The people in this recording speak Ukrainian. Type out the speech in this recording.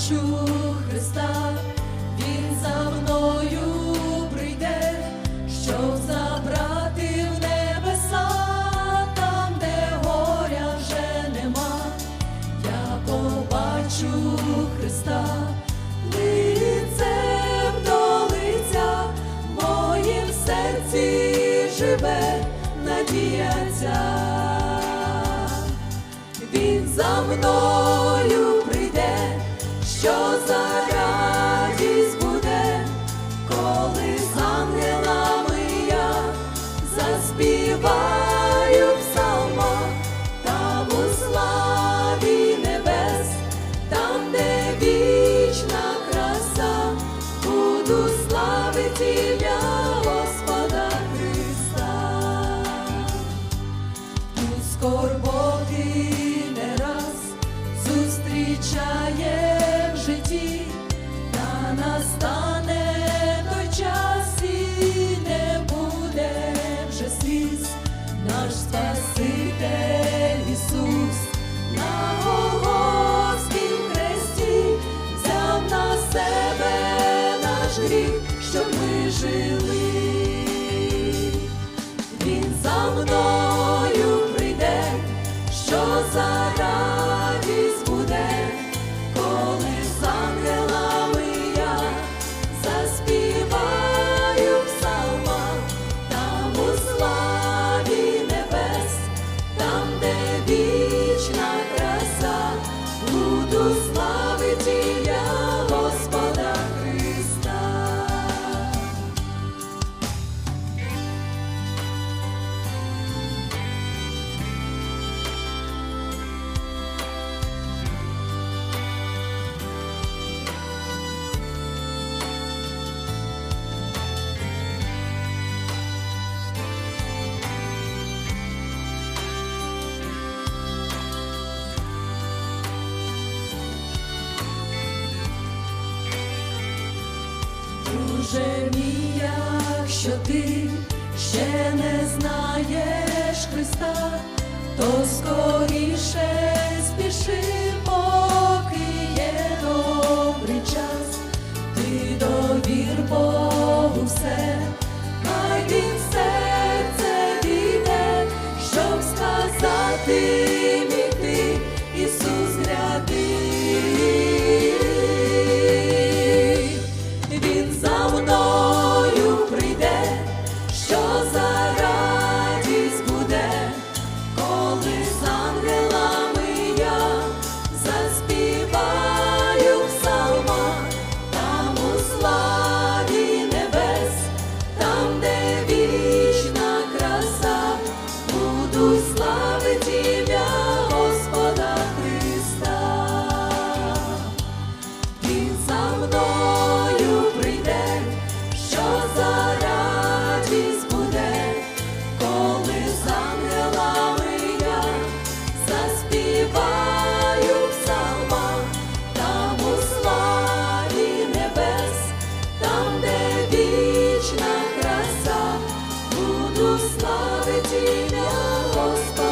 побачу Христа, Він за мною прийде, щоб забрати в небеса, там, де горя вже нема, я побачу Христа, лицем до моїм серці живе надія ця. Він за мною що за радість буде, коли з ангелами я заспіваю псалма, там у славі небес, там, де вічна краса, буду славити ім'я Господа Христа. У скорботи не раз зустрічає настане той час і не буде вже сліз, наш Спаситель Ісус на Голгофськім хресті взяв на себе наш гріх, щоб ми жили. Він за мною прийде, що за Друже мій, якщо ти ще не знаєш Христа, то скоріше спіши Oh.